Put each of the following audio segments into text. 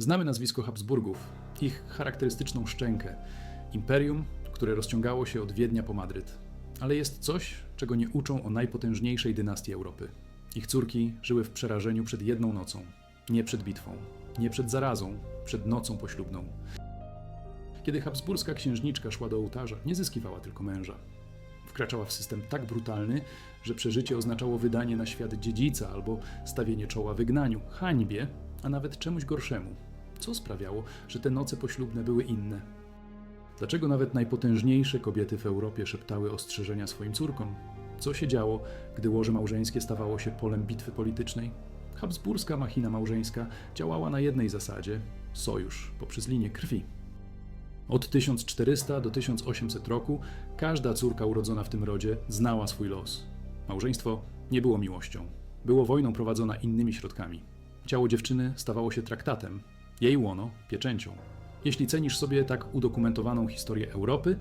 Znamy nazwisko Habsburgów, ich charakterystyczną szczękę, imperium, które rozciągało się od Wiednia po Madryt. Ale jest coś, czego nie uczą o najpotężniejszej dynastii Europy. Ich córki żyły w przerażeniu przed jedną nocą, nie przed bitwą, nie przed zarazą, przed nocą poślubną. Kiedy habsburska księżniczka szła do ołtarza, nie zyskiwała tylko męża. Wkraczała w system tak brutalny, że przeżycie oznaczało wydanie na świat dziedzica albo stawienie czoła wygnaniu, hańbie, a nawet czemuś gorszemu. Co sprawiało, że te noce poślubne były inne? Dlaczego nawet najpotężniejsze kobiety w Europie szeptały ostrzeżenia swoim córkom? Co się działo, gdy łoże małżeńskie stawało się polem bitwy politycznej? Habsburska machina małżeńska działała na jednej zasadzie sojusz poprzez linię krwi. Od 1400 do 1800 roku każda córka urodzona w tym rodzie znała swój los. Małżeństwo nie było miłością, było wojną prowadzona innymi środkami. Ciało dziewczyny stawało się traktatem, jej łono pieczęcią. Jeśli cenisz sobie tak udokumentowaną historię Europy,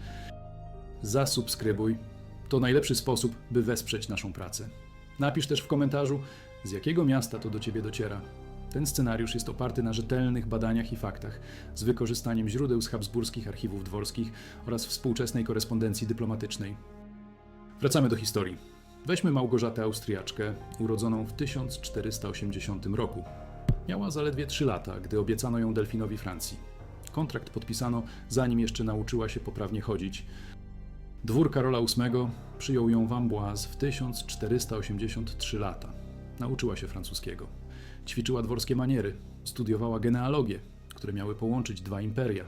zasubskrybuj. To najlepszy sposób, by wesprzeć naszą pracę. Napisz też w komentarzu, z jakiego miasta to do ciebie dociera. Ten scenariusz jest oparty na rzetelnych badaniach i faktach, z wykorzystaniem źródeł z habsburskich archiwów dworskich oraz współczesnej korespondencji dyplomatycznej. Wracamy do historii. Weźmy Małgorzatę Austriaczkę, urodzoną w 1480 roku. Miała zaledwie 3 lata, gdy obiecano ją Delfinowi Francji. Kontrakt podpisano, zanim jeszcze nauczyła się poprawnie chodzić. Dwór Karola VIII przyjął ją w Amboise w 1483 lata. Nauczyła się francuskiego. Ćwiczyła dworskie maniery, studiowała genealogię, które miały połączyć dwa imperia.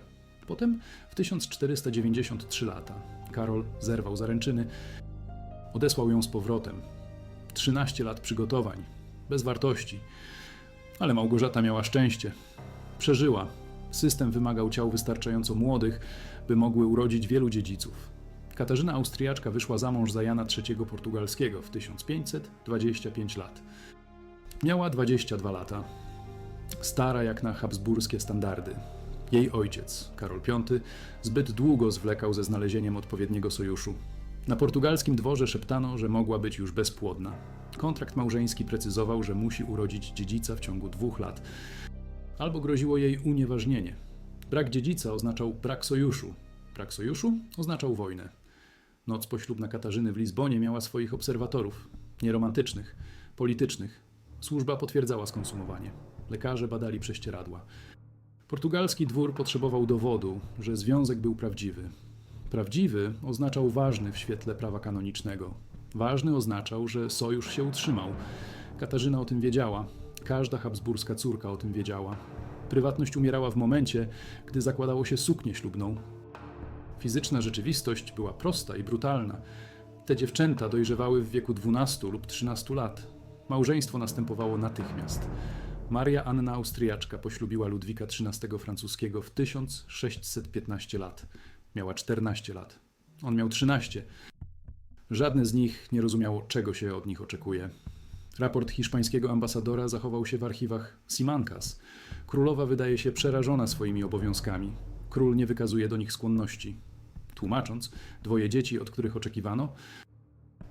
Potem w 1493 lata Karol zerwał zaręczyny, odesłał ją z powrotem. 13 lat przygotowań, bez wartości. Ale Małgorzata miała szczęście. Przeżyła. System wymagał ciał wystarczająco młodych, by mogły urodzić wielu dziedziców. Katarzyna Austriaczka wyszła za mąż za Jana III Portugalskiego w 1525 lat. Miała 22 lata. Stara jak na habsburskie standardy. Jej ojciec, Karol V, zbyt długo zwlekał ze znalezieniem odpowiedniego sojuszu. Na portugalskim dworze szeptano, że mogła być już bezpłodna. Kontrakt małżeński precyzował, że musi urodzić dziedzica w ciągu dwóch lat, albo groziło jej unieważnienie. Brak dziedzica oznaczał brak sojuszu. Brak sojuszu oznaczał wojnę. Noc poślubna Katarzyny w Lizbonie miała swoich obserwatorów, nieromantycznych, politycznych. Służba potwierdzała skonsumowanie. Lekarze badali prześcieradła. Portugalski dwór potrzebował dowodu, że związek był prawdziwy. Prawdziwy oznaczał ważny w świetle prawa kanonicznego. Ważny oznaczał, że sojusz się utrzymał. Katarzyna o tym wiedziała. Każda habsburska córka o tym wiedziała. Prywatność umierała w momencie, gdy zakładało się suknię ślubną. Fizyczna rzeczywistość była prosta i brutalna. Te dziewczęta dojrzewały w wieku 12 lub 13 lat. Małżeństwo następowało natychmiast. Maria Anna Austriaczka poślubiła Ludwika XIII francuskiego w 1615 lat. Miała 14 lat. On miał 13. Żadne z nich nie rozumiało, czego się od nich oczekuje. Raport hiszpańskiego ambasadora zachował się w archiwach Simancas. Królowa wydaje się przerażona swoimi obowiązkami. Król nie wykazuje do nich skłonności. Tłumacząc, dwoje dzieci, od których oczekiwano,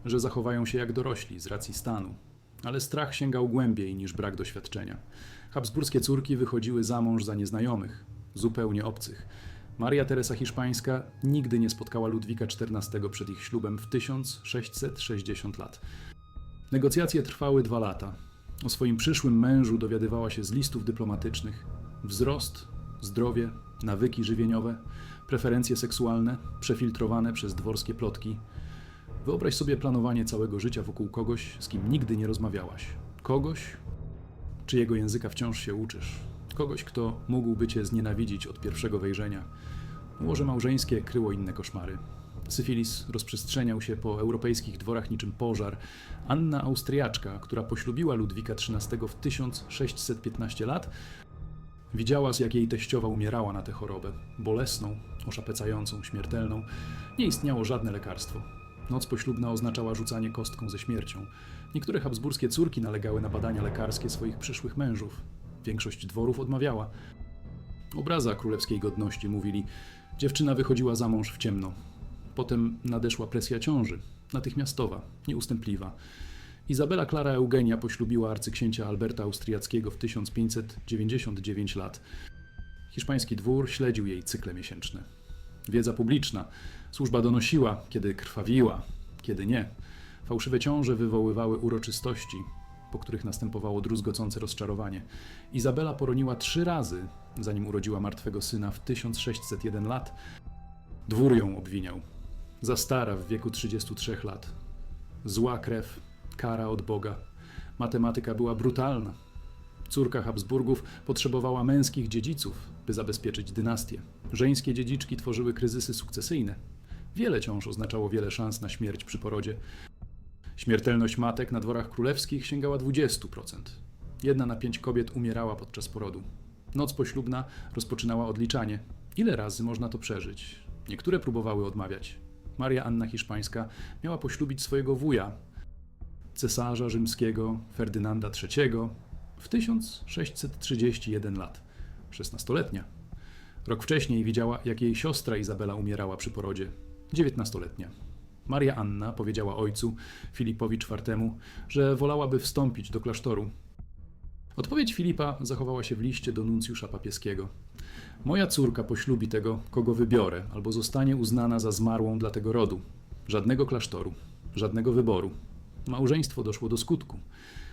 że zachowają się jak dorośli z racji stanu. Ale strach sięgał głębiej niż brak doświadczenia. Habsburskie córki wychodziły za mąż za nieznajomych, zupełnie obcych. Maria Teresa Hiszpańska nigdy nie spotkała Ludwika XIV przed ich ślubem w 1660 lat. Negocjacje trwały dwa lata. O swoim przyszłym mężu dowiadywała się z listów dyplomatycznych. Wzrost, zdrowie, nawyki żywieniowe, preferencje seksualne, przefiltrowane przez dworskie plotki. Wyobraź sobie planowanie całego życia wokół kogoś, z kim nigdy nie rozmawiałaś. Kogoś, czyjego języka wciąż się uczysz. Kogoś, kto mógłby cię znienawidzić od pierwszego wejrzenia. Łoże małżeńskie kryło inne koszmary. Syfilis rozprzestrzeniał się po europejskich dworach niczym pożar. Anna Austriaczka, która poślubiła Ludwika XIII w 1615 lat, widziała, jak jej teściowa umierała na tę chorobę. Bolesną, oszapecającą, śmiertelną. Nie istniało żadne lekarstwo. Noc poślubna oznaczała rzucanie kostką ze śmiercią. Niektóre habsburskie córki nalegały na badania lekarskie swoich przyszłych mężów. Większość dworów odmawiała. Obraza królewskiej godności, mówili. Dziewczyna wychodziła za mąż w ciemno. Potem nadeszła presja ciąży, natychmiastowa, nieustępliwa. Izabela Klara Eugenia poślubiła arcyksięcia Alberta Austriackiego w 1599 lat. Hiszpański dwór śledził jej cykle miesięczne. Wiedza publiczna. Służba donosiła, kiedy krwawiła, kiedy nie. Fałszywe ciąże wywoływały uroczystości, po których następowało druzgocące rozczarowanie. Izabela poroniła trzy razy, zanim urodziła martwego syna w 1601 lat. Dwór ją obwiniał. Za stara w wieku 33 lat. Zła krew, kara od Boga. Matematyka była brutalna. Córka Habsburgów potrzebowała męskich dziedziców, by zabezpieczyć dynastię. Żeńskie dziedziczki tworzyły kryzysy sukcesyjne. Wiele ciąż oznaczało wiele szans na śmierć przy porodzie. Śmiertelność matek na dworach królewskich sięgała 20%. Jedna na pięć kobiet umierała podczas porodu. Noc poślubna rozpoczynała odliczanie. Ile razy można to przeżyć? Niektóre próbowały odmawiać. Maria Anna Hiszpańska miała poślubić swojego wuja, cesarza rzymskiego Ferdynanda III, w 1631 lat, 16-letnia. Rok wcześniej widziała, jak jej siostra Izabela umierała przy porodzie, 19-letnia. Maria Anna powiedziała ojcu, Filipowi IV, że wolałaby wstąpić do klasztoru. Odpowiedź Filipa zachowała się w liście do nuncjusza papieskiego. Moja córka poślubi tego, kogo wybiorę, albo zostanie uznana za zmarłą dla tego rodu. Żadnego klasztoru, żadnego wyboru. Małżeństwo doszło do skutku.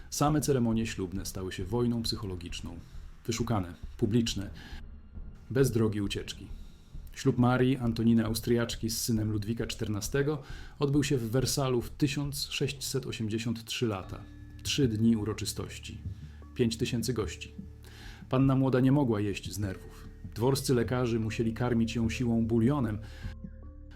Same ceremonie ślubne stały się wojną psychologiczną. Wyszukane, publiczne, bez drogi ucieczki. Ślub Marii Antoniny Austriaczki z synem Ludwika XIV odbył się w Wersalu w 1683 lata. Trzy dni uroczystości. Pięć tysięcy gości. Panna młoda nie mogła jeść z nerwów. Dworscy lekarze musieli karmić ją siłą bulionem,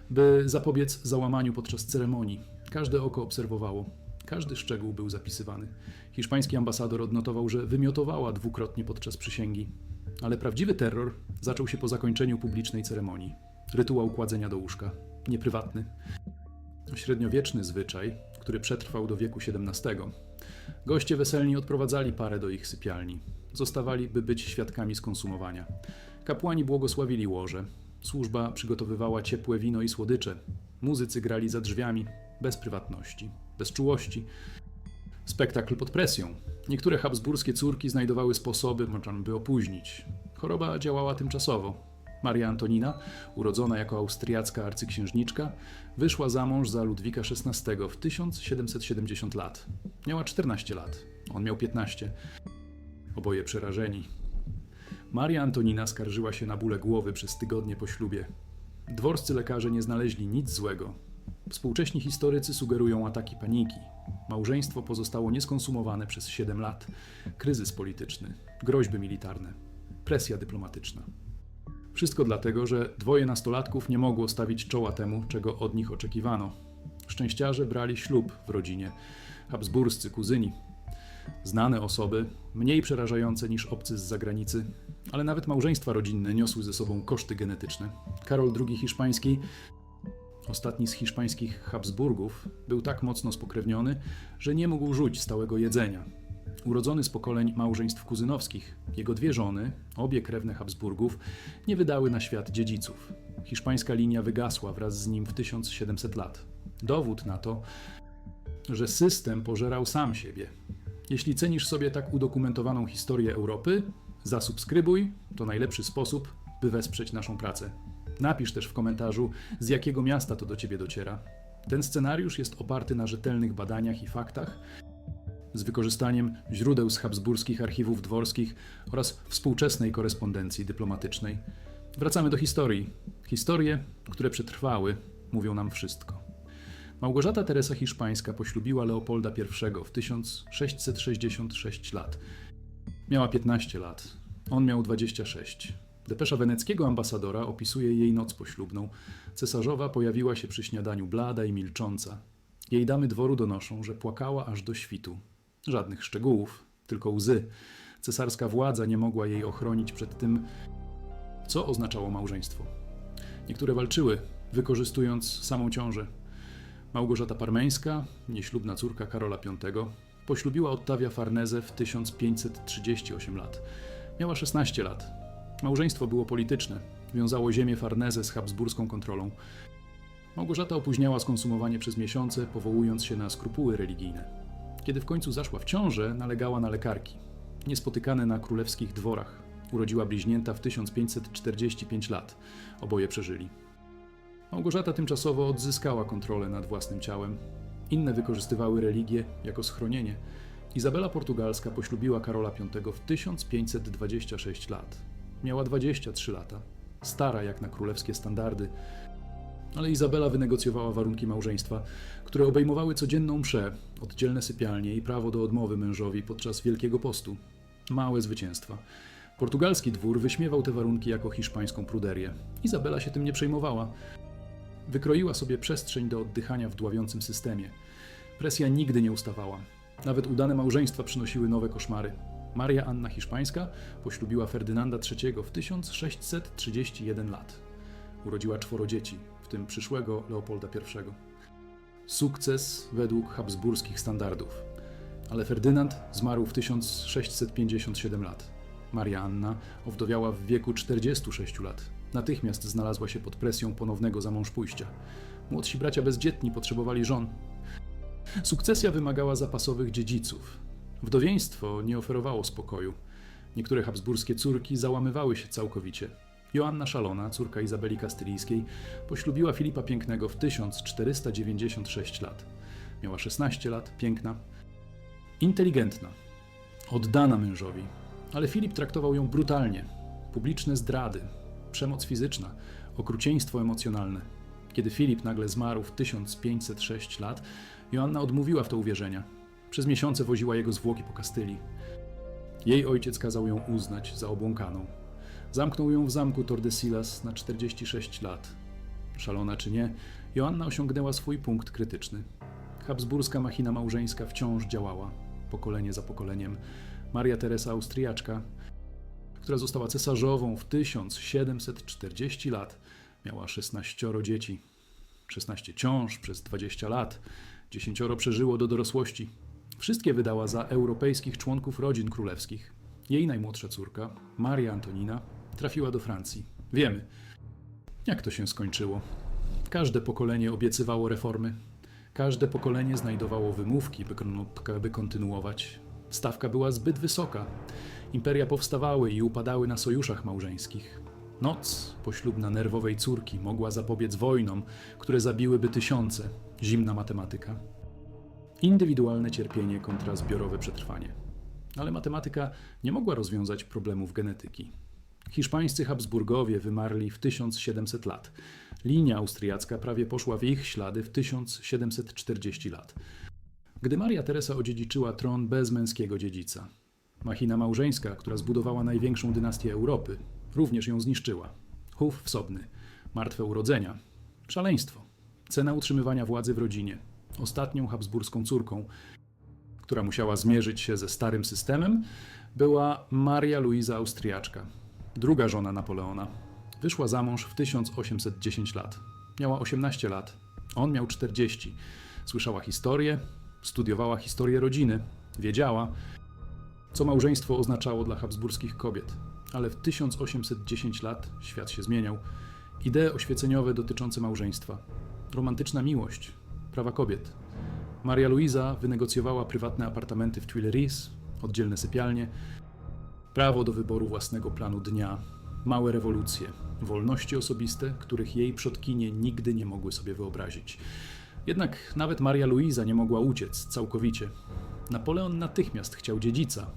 by zapobiec załamaniu podczas ceremonii. Każde oko obserwowało, każdy szczegół był zapisywany. Hiszpański ambasador odnotował, że wymiotowała dwukrotnie podczas przysięgi. Ale prawdziwy terror zaczął się po zakończeniu publicznej ceremonii. Rytuał kładzenia do łóżka. Nieprywatny. Średniowieczny zwyczaj, który przetrwał do wieku XVII. Goście weselni odprowadzali parę do ich sypialni. Zostawali, by być świadkami skonsumowania. Kapłani błogosławili łoże. Służba przygotowywała ciepłe wino i słodycze. Muzycy grali za drzwiami, bez prywatności, bez czułości. Spektakl pod presją. Niektóre habsburskie córki znajdowały sposoby, by opóźnić. Choroba działała tymczasowo. Maria Antonina, urodzona jako austriacka arcyksiężniczka, wyszła za mąż za Ludwika XVI w 1770 lat. Miała 14 lat, on miał 15. Oboje przerażeni. Maria Antonina skarżyła się na bóle głowy przez tygodnie po ślubie. Dworscy lekarze nie znaleźli nic złego. Współcześni historycy sugerują ataki paniki. Małżeństwo pozostało nieskonsumowane przez 7 lat. Kryzys polityczny, groźby militarne, presja dyplomatyczna. Wszystko dlatego, że dwoje nastolatków nie mogło stawić czoła temu, czego od nich oczekiwano. Szczęściarze brali ślub w rodzinie, habsburscy kuzyni. Znane osoby, mniej przerażające niż obcy z zagranicy, ale nawet małżeństwa rodzinne niosły ze sobą koszty genetyczne. Karol II Hiszpański Ostatni z hiszpańskich Habsburgów był tak mocno spokrewniony, że nie mógł rzuć stałego jedzenia. Urodzony z pokoleń małżeństw kuzynowskich, jego dwie żony, obie krewne Habsburgów, nie wydały na świat dziedziców. Hiszpańska linia wygasła wraz z nim w 1700 lat. Dowód na to, że system pożerał sam siebie. Jeśli cenisz sobie tak udokumentowaną historię Europy, zasubskrybuj to najlepszy sposób, by wesprzeć naszą pracę. Napisz też w komentarzu, z jakiego miasta to do ciebie dociera. Ten scenariusz jest oparty na rzetelnych badaniach i faktach, z wykorzystaniem źródeł z habsburskich archiwów dworskich oraz współczesnej korespondencji dyplomatycznej. Wracamy do historii. Historie, które przetrwały, mówią nam wszystko. Małgorzata Teresa Hiszpańska poślubiła Leopolda I w 1666 lat. Miała 15 lat, on miał 26. Depesza weneckiego ambasadora opisuje jej noc poślubną. Cesarzowa pojawiła się przy śniadaniu blada i milcząca. Jej damy dworu donoszą, że płakała aż do świtu. Żadnych szczegółów, tylko łzy. Cesarska władza nie mogła jej ochronić przed tym, co oznaczało małżeństwo. Niektóre walczyły, wykorzystując samą ciążę. Małgorzata Parmeńska, nieślubna córka Karola V, poślubiła Ottawia Farneze w 1538 lat. Miała 16 lat, Małżeństwo było polityczne, wiązało ziemię Farneze z habsburską kontrolą. Małgorzata opóźniała skonsumowanie przez miesiące, powołując się na skrupuły religijne. Kiedy w końcu zaszła w ciążę, nalegała na lekarki. Niespotykane na królewskich dworach. Urodziła bliźnięta w 1545 lat. Oboje przeżyli. Małgorzata tymczasowo odzyskała kontrolę nad własnym ciałem. Inne wykorzystywały religię jako schronienie. Izabela Portugalska poślubiła Karola V w 1526 lat. Miała 23 lata. Stara jak na królewskie standardy. Ale Izabela wynegocjowała warunki małżeństwa, które obejmowały codzienną mszę, oddzielne sypialnie i prawo do odmowy mężowi podczas Wielkiego Postu. Małe zwycięstwa. Portugalski dwór wyśmiewał te warunki jako hiszpańską pruderię. Izabela się tym nie przejmowała. Wykroiła sobie przestrzeń do oddychania w dławiącym systemie. Presja nigdy nie ustawała. Nawet udane małżeństwa przynosiły nowe koszmary. Maria Anna Hiszpańska poślubiła Ferdynanda III w 1631 lat. Urodziła czworo dzieci, w tym przyszłego Leopolda I. Sukces według habsburskich standardów. Ale Ferdynand zmarł w 1657 lat. Maria Anna owdowiała w wieku 46 lat. Natychmiast znalazła się pod presją ponownego zamążpójścia. Młodsi bracia bezdzietni potrzebowali żon. Sukcesja wymagała zapasowych dziedziców. Wdowieństwo nie oferowało spokoju. Niektóre habsburskie córki załamywały się całkowicie. Joanna Szalona, córka Izabeli Kastylijskiej, poślubiła Filipa Pięknego w 1496 lat. Miała 16 lat, piękna, inteligentna, oddana mężowi, ale Filip traktował ją brutalnie. Publiczne zdrady, przemoc fizyczna, okrucieństwo emocjonalne. Kiedy Filip nagle zmarł w 1506 lat, Joanna odmówiła w to uwierzenia. Przez miesiące woziła jego zwłoki po Kastylii. Jej ojciec kazał ją uznać za obłąkaną. Zamknął ją w zamku Tordesillas na 46 lat. Szalona czy nie, Joanna osiągnęła swój punkt krytyczny. Habsburska machina małżeńska wciąż działała, pokolenie za pokoleniem. Maria Teresa Austriaczka, która została cesarzową w 1740 lat, miała 16 dzieci, 16 ciąż przez 20 lat, 10 przeżyło do dorosłości. Wszystkie wydała za europejskich członków rodzin królewskich. Jej najmłodsza córka, Maria Antonina, trafiła do Francji. Wiemy, jak to się skończyło. Każde pokolenie obiecywało reformy. Każde pokolenie znajdowało wymówki, by, by kontynuować. Stawka była zbyt wysoka. Imperia powstawały i upadały na sojuszach małżeńskich. Noc poślubna nerwowej córki mogła zapobiec wojnom, które zabiłyby tysiące. Zimna matematyka. Indywidualne cierpienie kontra zbiorowe przetrwanie. Ale matematyka nie mogła rozwiązać problemów genetyki. Hiszpańscy Habsburgowie wymarli w 1700 lat. Linia austriacka prawie poszła w ich ślady w 1740 lat. Gdy Maria Teresa odziedziczyła tron bez męskiego dziedzica. Machina małżeńska, która zbudowała największą dynastię Europy, również ją zniszczyła. Chów wsobny, martwe urodzenia, szaleństwo, cena utrzymywania władzy w rodzinie, ostatnią habsburską córką, która musiała zmierzyć się ze starym systemem, była Maria Luisa Austriaczka, druga żona Napoleona. Wyszła za mąż w 1810 lat. Miała 18 lat, on miał 40. Słyszała historię, studiowała historię rodziny, wiedziała, co małżeństwo oznaczało dla habsburskich kobiet. Ale w 1810 lat świat się zmieniał. Idee oświeceniowe dotyczące małżeństwa, romantyczna miłość, prawa kobiet. Maria Luisa wynegocjowała prywatne apartamenty w Tuileries, oddzielne sypialnie, prawo do wyboru własnego planu dnia, małe rewolucje, wolności osobiste, których jej przodkinie nigdy nie mogły sobie wyobrazić. Jednak nawet Maria Luisa nie mogła uciec całkowicie. Napoleon natychmiast chciał dziedzica.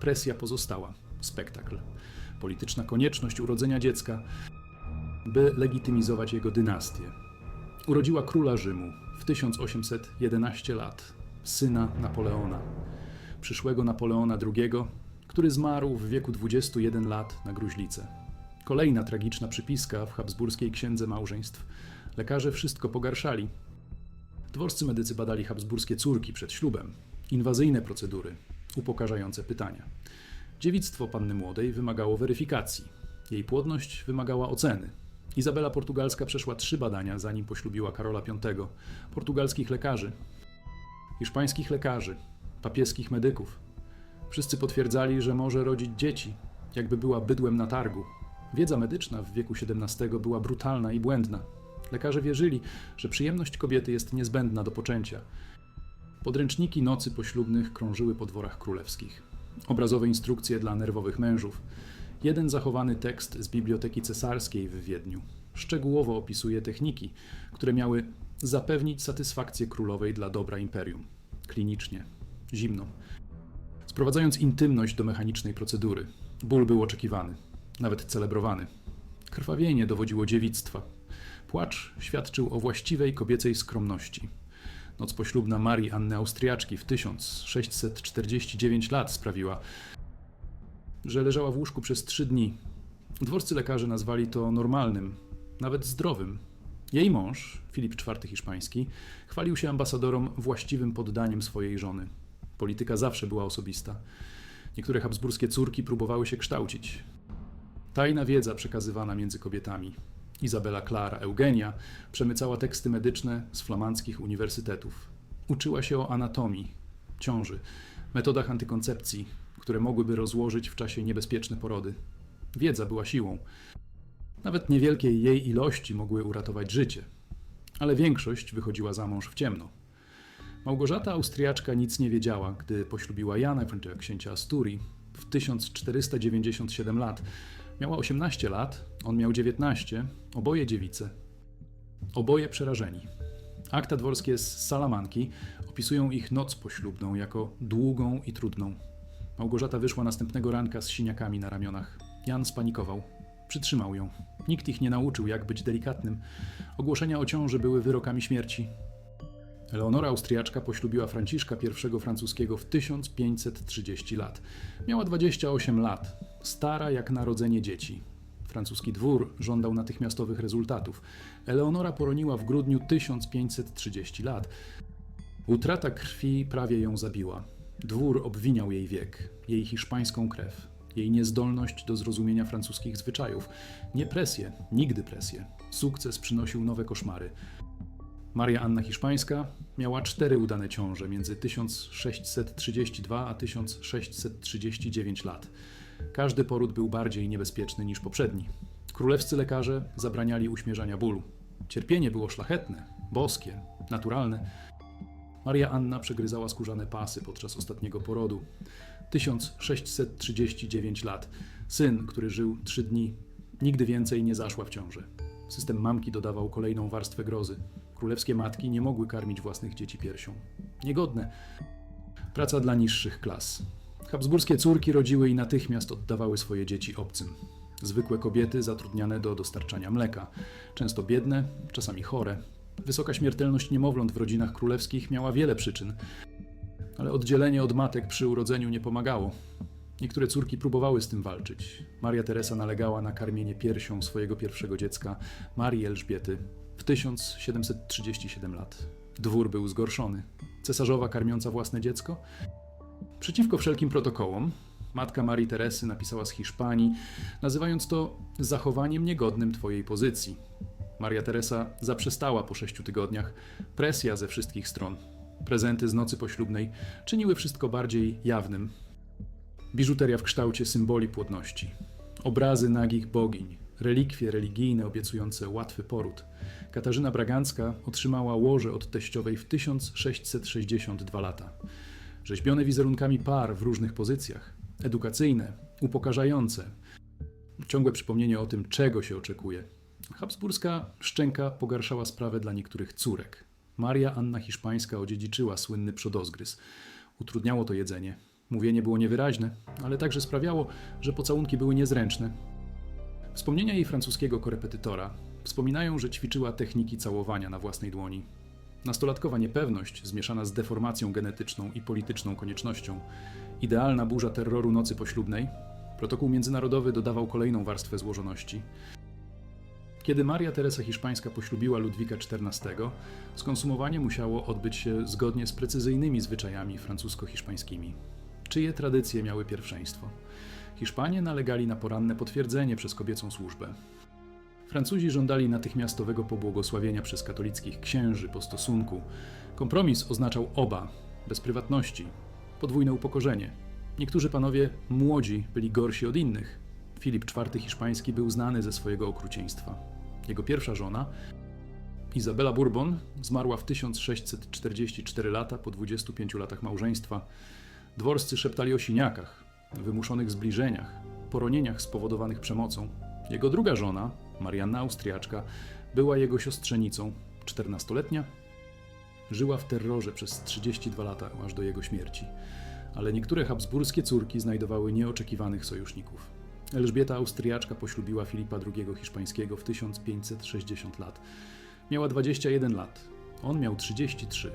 Presja pozostała. Spektakl. Polityczna konieczność urodzenia dziecka, by legitymizować jego dynastię. Urodziła króla Rzymu w 1811 lat, syna Napoleona, przyszłego Napoleona II, który zmarł w wieku 21 lat na gruźlicę. Kolejna tragiczna przypiska w habsburskiej księdze małżeństw. Lekarze wszystko pogarszali. Dworscy medycy badali habsburskie córki przed ślubem. Inwazyjne procedury, upokarzające pytania. Dziewictwo panny młodej wymagało weryfikacji. Jej płodność wymagała oceny. Izabela Portugalska przeszła trzy badania, zanim poślubiła Karola V. Portugalskich lekarzy, hiszpańskich lekarzy, papieskich medyków. Wszyscy potwierdzali, że może rodzić dzieci, jakby była bydłem na targu. Wiedza medyczna w wieku XVII była brutalna i błędna. Lekarze wierzyli, że przyjemność kobiety jest niezbędna do poczęcia. Podręczniki nocy poślubnych krążyły po dworach królewskich. Obrazowe instrukcje dla nerwowych mężów. Jeden zachowany tekst z Biblioteki Cesarskiej w Wiedniu szczegółowo opisuje techniki, które miały zapewnić satysfakcję królowej dla dobra imperium. Klinicznie, zimno. Sprowadzając intymność do mechanicznej procedury, ból był oczekiwany, nawet celebrowany. Krwawienie dowodziło dziewictwa. Płacz świadczył o właściwej kobiecej skromności. Noc poślubna Marii Anny Austriaczki w 1649 lat sprawiła, że leżała w łóżku przez trzy dni. Dworscy lekarze nazwali to normalnym, nawet zdrowym. Jej mąż, Filip IV Hiszpański, chwalił się ambasadorom właściwym poddaniem swojej żony. Polityka zawsze była osobista. Niektóre habsburskie córki próbowały się kształcić. Tajna wiedza przekazywana między kobietami. Izabela Klara Eugenia przemycała teksty medyczne z flamandzkich uniwersytetów. Uczyła się o anatomii, ciąży, metodach antykoncepcji, które mogłyby rozłożyć w czasie niebezpieczne porody. Wiedza była siłą. Nawet niewielkie jej ilości mogły uratować życie, ale większość wychodziła za mąż w ciemno. Małgorzata Austriaczka nic nie wiedziała, gdy poślubiła Jana księcia Asturii w 1497 lat. Miała 18 lat, on miał 19, oboje dziewice. Oboje przerażeni. Akta dworskie z Salamanki opisują ich noc poślubną jako długą i trudną. Małgorzata wyszła następnego ranka z siniakami na ramionach. Jan spanikował. Przytrzymał ją. Nikt ich nie nauczył, jak być delikatnym. Ogłoszenia o ciąży były wyrokami śmierci. Eleonora Austriaczka poślubiła Franciszka I francuskiego w 1530 lat. Miała 28 lat, stara jak narodzenie dzieci. Francuski dwór żądał natychmiastowych rezultatów. Eleonora poroniła w grudniu 1530 lat. Utrata krwi prawie ją zabiła. Dwór obwiniał jej wiek, jej hiszpańską krew, jej niezdolność do zrozumienia francuskich zwyczajów. Nie presję, nigdy presję. Sukces przynosił nowe koszmary. Maria Anna Hiszpańska miała cztery udane ciąże między 1632 a 1639 lat. Każdy poród był bardziej niebezpieczny niż poprzedni. Królewscy lekarze zabraniali uśmierzania bólu. Cierpienie było szlachetne, boskie, naturalne. Maria Anna przegryzała skórzane pasy podczas ostatniego porodu. 1639 lat. Syn, który żył trzy dni, nigdy więcej nie zaszła w ciąży. System mamki dodawał kolejną warstwę grozy. Królewskie matki nie mogły karmić własnych dzieci piersią. Niegodne. Praca dla niższych klas. Habsburskie córki rodziły i natychmiast oddawały swoje dzieci obcym. Zwykłe kobiety zatrudniane do dostarczania mleka, często biedne, czasami chore. Wysoka śmiertelność niemowląt w rodzinach królewskich miała wiele przyczyn, ale oddzielenie od matek przy urodzeniu nie pomagało. Niektóre córki próbowały z tym walczyć. Maria Teresa nalegała na karmienie piersią swojego pierwszego dziecka, Marii Elżbiety, w 1737 lat. Dwór był zgorszony. Cesarzowa karmiąca własne dziecko? Przeciwko wszelkim protokołom, matka Marii Teresy napisała z Hiszpanii, nazywając to zachowaniem niegodnym Twojej pozycji. Maria Teresa zaprzestała po sześciu tygodniach. Presja ze wszystkich stron, prezenty z nocy poślubnej czyniły wszystko bardziej jawnym. Biżuteria w kształcie symboli płodności, obrazy nagich bogiń, relikwie religijne obiecujące łatwy poród. Katarzyna Bragancka otrzymała łoże od teściowej w 1662 lata. Rzeźbione wizerunkami par w różnych pozycjach, edukacyjne, upokarzające. Ciągłe przypomnienie o tym, czego się oczekuje. Habsburska szczęka pogarszała sprawę dla niektórych córek. Maria Anna Hiszpańska odziedziczyła słynny przodozgryz. Utrudniało to jedzenie. Mówienie było niewyraźne, ale także sprawiało, że pocałunki były niezręczne. Wspomnienia jej francuskiego korepetytora wspominają, że ćwiczyła techniki całowania na własnej dłoni. Nastolatkowa niepewność, zmieszana z deformacją genetyczną i polityczną koniecznością, idealna burza terroru nocy poślubnej, protokół międzynarodowy dodawał kolejną warstwę złożoności. Kiedy Maria Teresa Hiszpańska poślubiła Ludwika XIV, skonsumowanie musiało odbyć się zgodnie z precyzyjnymi zwyczajami francusko-hiszpańskimi. Czyje tradycje miały pierwszeństwo? Hiszpanie nalegali na poranne potwierdzenie przez kobiecą służbę. Francuzi żądali natychmiastowego pobłogosławienia przez katolickich księży po stosunku. Kompromis oznaczał oba, bez prywatności, podwójne upokorzenie. Niektórzy panowie młodzi byli gorsi od innych. Filip IV Hiszpański był znany ze swojego okrucieństwa. Jego pierwsza żona, Izabela Bourbon zmarła w 1644 lata po 25 latach małżeństwa. Dworscy szeptali o siniakach, wymuszonych zbliżeniach, poronieniach spowodowanych przemocą. Jego druga żona, Marianna Austriaczka, była jego siostrzenicą, 14-letnia. Żyła w terrorze przez 32 lata, aż do jego śmierci. Ale niektóre habsburskie córki znajdowały nieoczekiwanych sojuszników. Elżbieta Austriaczka poślubiła Filipa II Hiszpańskiego w 1560 lat. Miała 21 lat, on miał 33.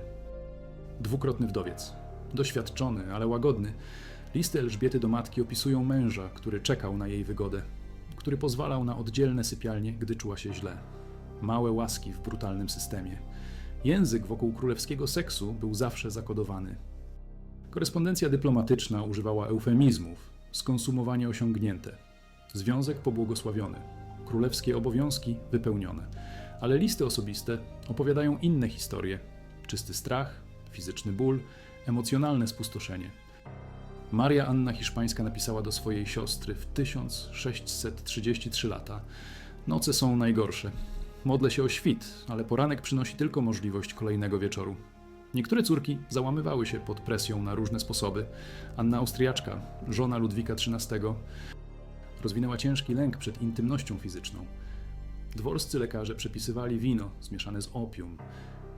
Dwukrotny wdowiec. Doświadczony, ale łagodny. Listy Elżbiety do matki opisują męża, który czekał na jej wygodę, który pozwalał na oddzielne sypialnie, gdy czuła się źle. Małe łaski w brutalnym systemie. Język wokół królewskiego seksu był zawsze zakodowany. Korespondencja dyplomatyczna używała eufemizmów, skonsumowanie osiągnięte, związek pobłogosławiony, królewskie obowiązki wypełnione. Ale listy osobiste opowiadają inne historie: czysty strach, fizyczny ból, emocjonalne spustoszenie. Maria Anna Hiszpańska napisała do swojej siostry w 1633 lata: Noce są najgorsze. Modlę się o świt, ale poranek przynosi tylko możliwość kolejnego wieczoru. Niektóre córki załamywały się pod presją na różne sposoby. Anna Austriaczka, żona Ludwika XIII, rozwinęła ciężki lęk przed intymnością fizyczną. Dworscy lekarze przepisywali wino zmieszane z opium.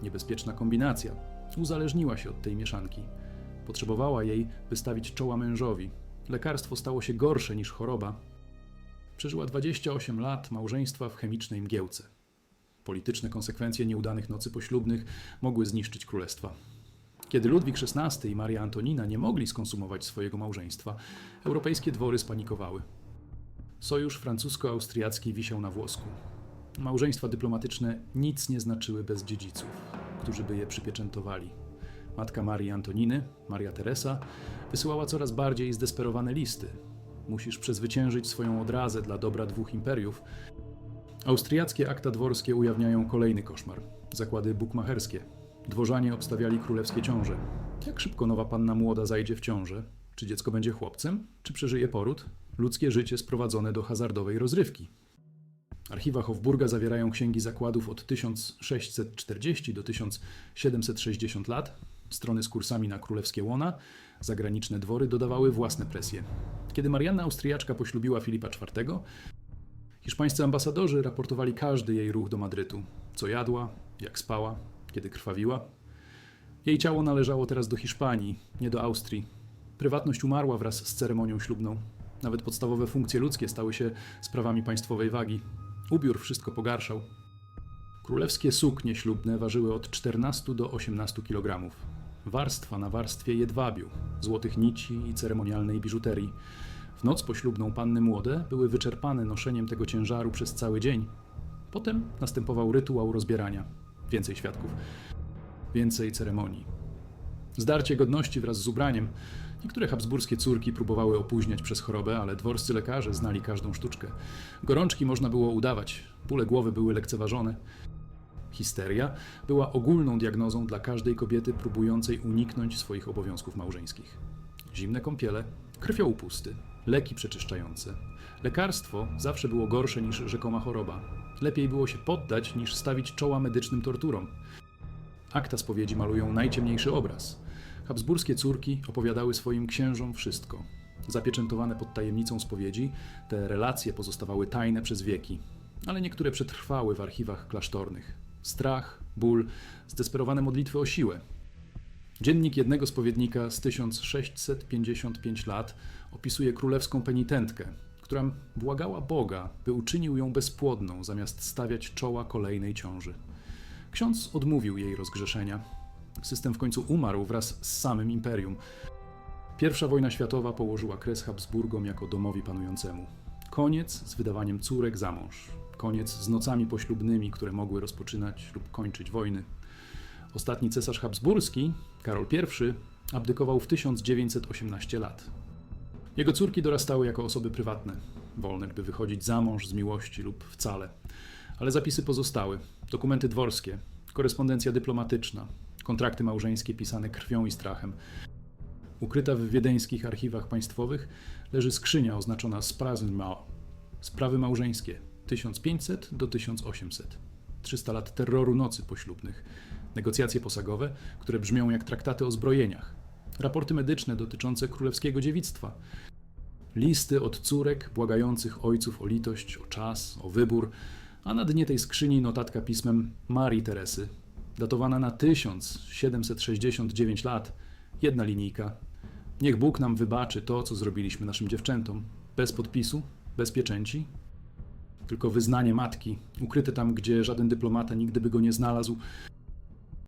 Niebezpieczna kombinacja. Uzależniła się od tej mieszanki. Potrzebowała jej, by stawić czoła mężowi. Lekarstwo stało się gorsze niż choroba. Przeżyła 28 lat małżeństwa w chemicznej mgiełce. Polityczne konsekwencje nieudanych nocy poślubnych mogły zniszczyć królestwa. Kiedy Ludwik XVI i Maria Antonina nie mogli skonsumować swojego małżeństwa, europejskie dwory spanikowały. Sojusz francusko-austriacki wisiał na włosku. Małżeństwa dyplomatyczne nic nie znaczyły bez dziedziców, którzy by je przypieczętowali. Matka Marii Antoniny, Maria Teresa, wysyłała coraz bardziej zdesperowane listy. Musisz przezwyciężyć swoją odrazę dla dobra dwóch imperiów. Austriackie akta dworskie ujawniają kolejny koszmar zakłady bukmacherskie. Dworzanie obstawiali królewskie ciąże. Jak szybko nowa panna młoda zajdzie w ciążę? Czy dziecko będzie chłopcem? Czy przeżyje poród? Ludzkie życie sprowadzone do hazardowej rozrywki. Archiwa Hofburga zawierają księgi zakładów od 1640 do 1760 lat. Strony z kursami na królewskie łona, zagraniczne dwory dodawały własne presje. Kiedy Marianna Austriaczka poślubiła Filipa IV, hiszpańscy ambasadorzy raportowali każdy jej ruch do Madrytu. Co jadła, jak spała, kiedy krwawiła. Jej ciało należało teraz do Hiszpanii, nie do Austrii. Prywatność umarła wraz z ceremonią ślubną. Nawet podstawowe funkcje ludzkie stały się sprawami państwowej wagi. Ubiór wszystko pogarszał. Królewskie suknie ślubne ważyły od 14 do 18 kg. Warstwa na warstwie jedwabiu, złotych nici i ceremonialnej biżuterii. W noc poślubną panny młode były wyczerpane noszeniem tego ciężaru przez cały dzień. Potem następował rytuał rozbierania. Więcej świadków, więcej ceremonii. Zdarcie godności wraz z ubraniem. Niektóre habsburskie córki próbowały opóźniać przez chorobę, ale dworscy lekarze znali każdą sztuczkę. Gorączki można było udawać, bóle głowy były lekceważone. Histeria była ogólną diagnozą dla każdej kobiety próbującej uniknąć swoich obowiązków małżeńskich. Zimne kąpiele, krwioupusty, leki przeczyszczające. Lekarstwo zawsze było gorsze niż rzekoma choroba. Lepiej było się poddać, niż stawić czoła medycznym torturom. Akta spowiedzi malują najciemniejszy obraz. Habsburskie córki opowiadały swoim księżom wszystko. Zapieczętowane pod tajemnicą spowiedzi, te relacje pozostawały tajne przez wieki, ale niektóre przetrwały w archiwach klasztornych. Strach, ból, zdesperowane modlitwy o siłę. Dziennik jednego spowiednika z 1655 lat opisuje królewską penitentkę, która błagała Boga, by uczynił ją bezpłodną, zamiast stawiać czoła kolejnej ciąży. Ksiądz odmówił jej rozgrzeszenia. System w końcu umarł wraz z samym imperium. Pierwsza wojna światowa położyła kres Habsburgom jako domowi panującemu. Koniec z wydawaniem córek za mąż. Koniec z nocami poślubnymi, które mogły rozpoczynać lub kończyć wojny. Ostatni cesarz habsburski, Karol I, abdykował w 1918 lat. Jego córki dorastały jako osoby prywatne, wolne by wychodzić za mąż z miłości lub wcale. Ale zapisy pozostały, dokumenty dworskie, korespondencja dyplomatyczna, kontrakty małżeńskie pisane krwią i strachem. Ukryta w wiedeńskich archiwach państwowych leży skrzynia oznaczona Sprasenmau, sprawy małżeńskie 1500 do 1800. 300 lat terroru nocy poślubnych, negocjacje posagowe, które brzmią jak traktaty o zbrojeniach, raporty medyczne dotyczące królewskiego dziewictwa, listy od córek błagających ojców o litość, o czas, o wybór, a na dnie tej skrzyni notatka pismem Marii Teresy, datowana na 1769 lat, jedna linijka. Niech Bóg nam wybaczy to, co zrobiliśmy naszym dziewczętom, bez podpisu, bez pieczęci, tylko wyznanie matki, ukryte tam, gdzie żaden dyplomata nigdy by go nie znalazł,